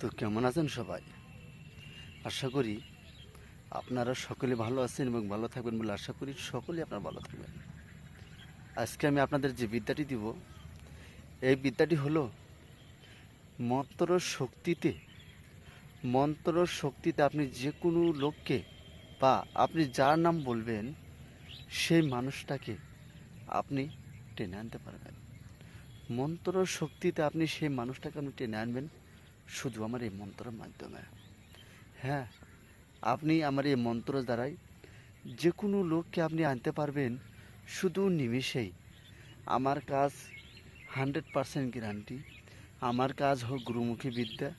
তো কেমন আছেন সবাই? আশা করি আপনারা সকলে ভালো আছেন এবং ভালো থাকবেন বলে আশা করি সকলেই আপনারা ভালো থাকবেন। আজকে আমি আপনাদের যে বিদ্যাটি দিব, এই বিদ্যাটি হলো মন্ত্র শক্তিতে মন্ত্র শক্তিতে আপনি যে কোনো লোককে বা আপনি যার নাম বলবেন, সেই মানুষটাকে আপনি টেনে আনতে পারবেন। মন্ত্র শক্তিতে আপনি সেই মানুষটাকে আপনি টেনে আনবেন শুধু আমার এই মন্ত্রের মাধ্যমে। হ্যাঁ আপনি আমার এই মন্ত্র দ্বারাই যে কোনো লোককে আপনি আনতে পারবেন, শুধু নিমিষেই। আমার কাজ হান্ড্রেড পারসেন্ট গ্যারান্টি। আমার কাজ হোক গুরুমুখী বিদ্যা।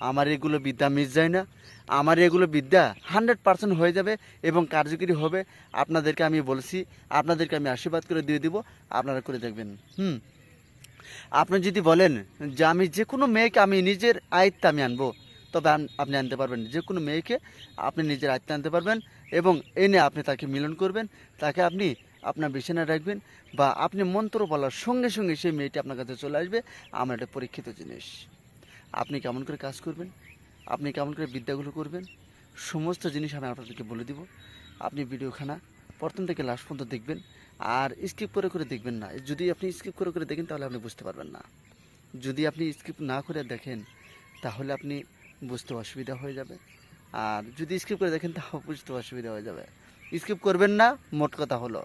আমার এগুলো বিদ্যা মিস যায় না। আমার এগুলো বিদ্যা হান্ড্রেড পারসেন্ট হয়ে যাবে এবং কার্যকরী হবে। আপনাদেরকে আমি বলছি, আপনাদেরকে আমি আশীর্বাদ করে দিয়ে দিব। আপনারা করে দেখবেন। হুম। আপনি যদি বলেন যে আমি যে কোনো মেয়েকে আমি নিজের আয়ত্তে আমি আনব, তবে আপনি আনতে পারবেন যে কোনো মেয়েকে আপনি নিজের আয়ত্তে আনতে পারবেন এবং এনে আপনি তাকে মিলন করবেন, তাকে আপনি আপনার বিছানায় রাখবেন বা আপনি মন্ত্র বলার সঙ্গে সঙ্গে সেই মেয়েটি আপনার কাছে চলে আসবে। আমার একটা পরীক্ষিত জিনিস, আপনি কেমন করে কাজ করবেন, আপনি কেমন করে বিদ্যাগুলো করবেন, সমস্ত জিনিস আমি আপনাদেরকে বলে দিব। আপনি ভিডিওখানা প্রথম থেকে লাস্ট পর্যন্ত দেখবেন। আর স্কিপ করে করে দেখবেন না। যদি আপনি স্কিপ করে করে দেখেন, তাহলে আপনি বুঝতে পারবেন না। যদি আপনি স্কিপ না করে দেখেন, তাহলে আপনি বুঝতে অসুবিধা হয়ে যাবে। আর যদি স্কিপ করে দেখেন, তাও বুঝতে অসুবিধা হয়ে যাবে। স্কিপ করবেন না, মোট কথা হলো।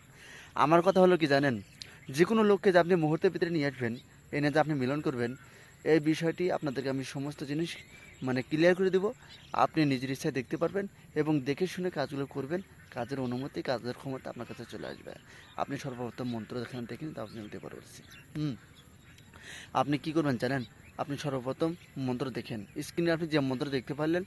আমার কথা হলো কি জানেন? যে কোনো লোককে যে আপনি মুহূর্তের ভিতরে নিয়ে আসবেন, এনে যে আপনি মিলন করবেন, এই বিষয়টি আপনাদেরকে আমি সমস্ত জিনিস মানে ক্লিয়ার করে দেব। আপনি নিজের ইচ্ছায় দেখতে পারবেন এবং দেখে শুনে কাজগুলো করবেন। কাজের অনুমতি, কাজের ক্ষমতা আপনার কাছে চলে আসবে। আপনি সর্বপ্রথম মন্ত্র যেখানে দেখেন তা আপনি নিতে পারবেন। হুম। আপনি কি করবেন জানেন? আপনি সর্বপ্রথম মন্ত্র দেখেন। স্ক্রিনে আপনি যে মন্ত্র দেখতে পারলেন,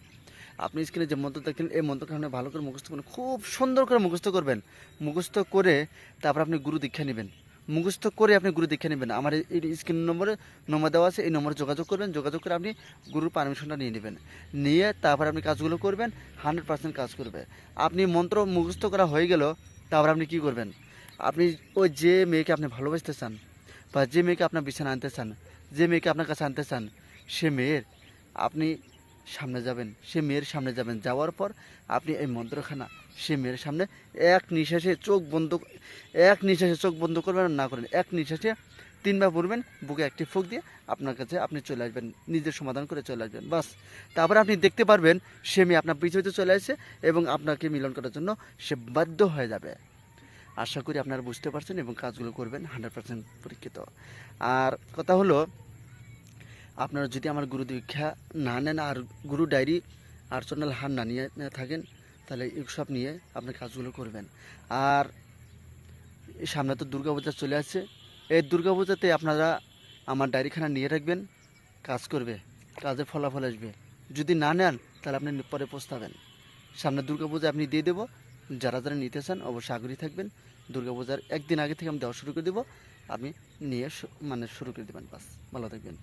আপনি স্ক্রিনে যে মন্ত্র দেখেন এই মন্ত্রকে আপনি ভালো করে মুখস্থ করবেন, খুব সুন্দর করে মুখস্থ করবেন। মুখস্থ করে তারপর আপনি গুরু দীক্ষা নেবেন। মুখস্থ করে আপনি গুরু দীক্ষা নেবেন। আমার এই- স্ক্রিন নম্বরে নম্বর দেওয়া আছে, এই নম্বরে যোগাযোগ করবেন। যোগাযোগ করে আপনি গুরুর পারমিশনটা নিয়ে নেবেন। নিয়ে তারপর আপনি কাজগুলো করবেন হান্ড্রেড পার্সেন্ট কাজ করবে। আপনি মন্ত্র মুখস্থ করা হয়ে গেল, তারপর আপনি কি করবেন? আপনি ওই যে মেয়েকে আপনি ভালোবাসতে চান বা যে মেয়েকে আপনার বিছানা আনতে চান, যে মেয়েকে আপনার কাছে আনতে চান, সে মেয়ের আপনি সামনে যাবেন, সে মেয়ের সামনে যাবেন। যাওয়ার পর আপনি এই মন্ত্রখানা, সে মেয়ের সামনে এক নিঃশ্বাসে চোখ বন্ধ এক নিঃশ্বাসে চোখ বন্ধ করবেন না করেন। এক নিঃশ্বাসে তিনবার পড়বেন, বুকে একটি ফুক দিয়ে আপনার কাছে আপনি চলে আসবেন, নিজের সমাধান করে চলে আসবেন, বাস। তারপরে আপনি দেখতে পারবেন, সে মেয়ে আপনার পিছু চলে আসে এবং আপনাকে মিলন করার জন্য সে বাধ্য হয়ে যাবে। আশা করি আপনারা বুঝতে পারছেন এবং কাজগুলো করবেন হান্ড্রেড পার্সেন্ট পরীক্ষিত। আর কথা হলো আপনারা যদি আমার গুরু দীক্ষা না নেন আর গুরু ডায়েরি আর আর্চনাল হার না নিয়ে থাকেন, তাহলে সব নিয়ে আপনি কাজগুলো করবেন। আর সামনে তো দুর্গাপূজা চলে আসছে। এই দুর্গাপূজাতে আপনারা আমার ডায়েরিখানা নিয়ে রাখবেন, কাজ করবে, কাজে ফলাফল আসবে। যদি না নেন, তাহলে আপনি পরে পস্তাবেন। সামনে দুর্গাপূজা আপনি দিয়ে দেবো। যারা যারা নিতে চান, অবশ্যই আগ্রহী থাকবেন। দুর্গাপূজার একদিন আগে থেকে আমি দেওয়া শুরু করে দেবো। আপনি নিয়ে মানে শুরু করে দেবেন, বাস। ভালো থাকবেন।